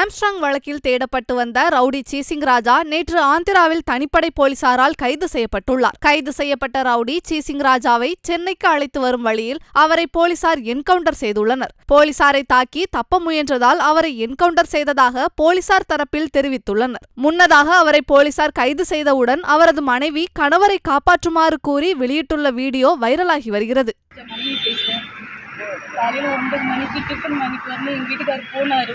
Armstrong வழக்கில் தேடப்பட்டு வந்த ரவுடி சீசிங் ராஜா நேற்று ஆந்திராவில் தனிப்படை போலீசாரால் கைது செய்யப்பட்டுள்ளார். கைது செய்யப்பட்ட ரவுடி சீசிங் ராஜாவை சென்னைக்கு அழைத்து வரும் வழியில் அவரை போலீசார் என்கவுண்டர் செய்துள்ளனர். போலீசாரை தாக்கி தப்ப முயன்றதால் அவரை என்கவுண்டர் செய்ததாக போலீசார் தரப்பில் தெரிவித்துள்ளனர். முன்னதாக அவரை போலீசார் கைது செய்தவுடன் அவரது மனைவி கணவரை காப்பாற்றுமாறு கூறி வெளியிட்டுள்ள வீடியோ வைரலாகி வருகிறது. காலையில் ஒன்பது மணிக்கு டிஃபன் வாங்கிட்டு வரணும். எங்கள் வீட்டுக்காரர் போனார்.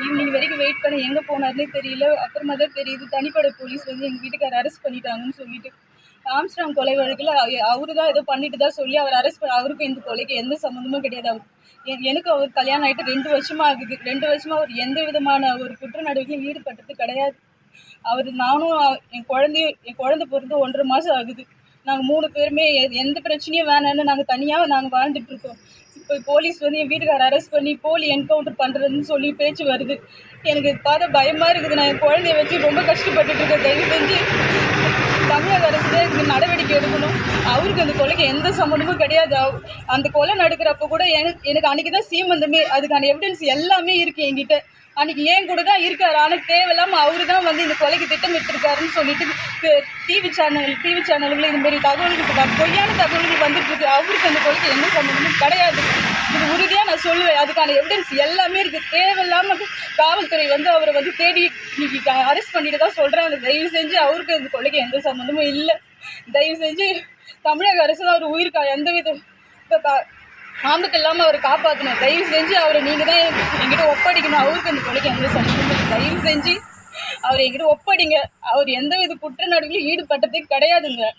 ஈவினிங் வரைக்கும் வெயிட் பண்ண எங்கே போனார்னே தெரியல. அப்புறமா தான் தெரியுது தனிப்படை போலீஸ் வந்து எங்கள் வீட்டுக்காரர் அரெஸ்ட் பண்ணிட்டாங்கன்னு சொல்லிட்டு. ஆம்ஸ்டாங் கொலை வழக்கில் அவரு தான் ஏதோ பண்ணிட்டு தான் சொல்லி அவர் அரெஸ்ட் பண்ண அவருக்கும் இந்த கொலைக்கு எந்த சம்மந்தமும் கிடையாது. அவர் எனக்கு அவர் கல்யாணம் ஆகிட்டு ரெண்டு வருஷமா ஆகுது. ரெண்டு வருஷமா அவர் எந்த விதமான ஒரு குற்ற நடவடிக்கையும் ஈடுபட்டது கிடையாது. அவர் நானும் என் குழந்தையும் என் குழந்தை பிறந்து ஒன்றரை மாதம் ஆகுது. நாங்கள் மூணு பேருமே எ- எந்த பிரச்சனையும் வேணான்னு நாங்கள் தனியாக நாங்கள் வாழ்ந்துட்டு இருக்கோம். இப்போ போலீஸ் வந்து என் வீட்டுக்கார அரெஸ்ட் பண்ணி போலி என்கவுண்டர் பண்ணுறதுன்னு சொல்லி பேச்சு வருது. எனக்கு பார்த்த பயமாக இருக்குது. நான் என் குழந்தைய வச்சு ரொம்ப கஷ்டப்பட்டுட்டு இருக்கேன். தயவு செஞ்சு தமிழக அரசு இதுக்கு நடவடிக்கை எடுக்கணும். அவருக்கு அந்த கொலைக்கு எந்த சம்மந்தமும் கிடையாது. அந்த கொலை நடக்கிறப்ப கூட எனக்கு எனக்கு அன்றைக்கி தான் சீமந்தமே அதுக்கான எவிடன்ஸ் எல்லாமே இருக்குது என்கிட்ட. அன்றைக்கி ஏன் கூட தான் இருக்கார். ஆனால் தேவையில்லாமல் அவரு தான் வந்து இந்த கொலைக்கு திட்டமிட்டிருக்காருன்னு சொல்லிட்டு டிவி சேனல் டிவி சேனல்களில் இதுமாரி தகவல்கள் பொய்யான தகவல்கள் வந்துட்டு இருக்கு. அவருக்கு அந்த கொலைக்கு எந்த சம்மந்தமும் கிடையாது. இது உறுதியாக நான் சொல்லுவேன். அதுக்கான எவிடன்ஸ் எல்லாமே இருக்குது தேவையில்லாமல் காவல்துறை வந்து அவரை வந்து தேடி இன்னைக்கு அரெஸ்ட் பண்ணிட்டு தான் சொல்கிறாங்க தயவு செஞ்சு அவருக்கு இந்த கொலைக்கு எந்த சம்மந்தமும் இல்லை. தயவு செஞ்சு தமிழக அரசு தான் அவர் உயிருக்கா எந்த வித ஆம்புக்கு இல்லாமல் அவரை காப்பாற்றணும் தயவு செஞ்சு அவரை நீங்கள் தான் என்கிட்ட ஒப்படைக்கணும். அவருக்கு அந்த கொலைக்கு எந்த சம்மந்தமும் தயவு செஞ்சு அவர் என்கிட்ட ஒப்படைங்க. அவர் எந்த வித குற்ற நடவடிக்கையும் ஈடுபட்டதே கிடையாதுங்க.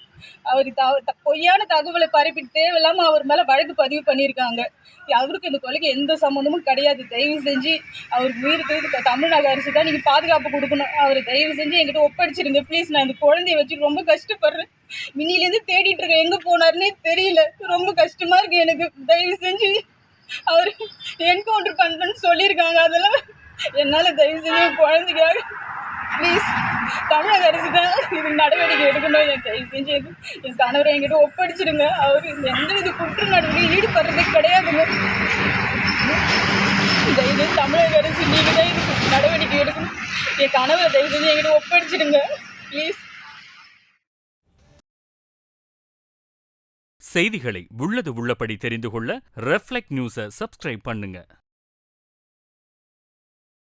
அவர் த த- பொய்யான தகவலை பரப்பிட்டு தேவையில்லாமல் அவர் மேலே வழக்கு பதிவு பண்ணியிருக்காங்க. அவருக்கு இந்த கொலைக்கு எந்த சம்மந்தமும் கிடையாது. தயவு செஞ்சு அவருக்கு உயிருக்கு தமிழ்நாடு அரசு தான் நீங்கள் பாதுகாப்பு கொடுக்கணும். அவரை தயவு செஞ்சு என்கிட்ட ஒப்படைச்சிருங்க. ப்ளீஸ் நான் இந்த குழந்தைய வச்சு ரொம்ப கஷ்டப்படுறேன். மினிலேருந்து தேடிட்டு இருக்கேன். எங்கே போனாருன்னே தெரியல. ரொம்ப கஷ்டமா இருக்கு எனக்கு. தயவு செஞ்சு அவர் என்கவுண்டர் பண்ணுறேன்னு சொல்லியிருக்காங்க. அதெல்லாம் என்னால் தயவு செஞ்சு குழந்தைக்காக ப்ளீஸ் தமிழக அரசு தான் இது நடவடிக்கை எடுக்கணும். என் தயவு செஞ்சு என் கணவரை என்கிட்ட ஒப்படைச்சிடுங்க. அவர் எந்த வித குற்ற நடவடிக்கை ஈடுபடுறது கிடையாதுங்க. தயவு தமிழக அரசு நீங்கள் தான் இதுக்கு நடவடிக்கை எடுக்கணும். என் கணவரை தயவு செஞ்சு என்கிட்ட ஒப்படைச்சிடுங்க. ப்ளீஸ் செய்திகளை உள்ளது உள்ளபடி தெரிந்து கொள்ள ரெஃப்ளெக்ட் நியூஸை சப்ஸ்கிரைப் பண்ணுங்கள்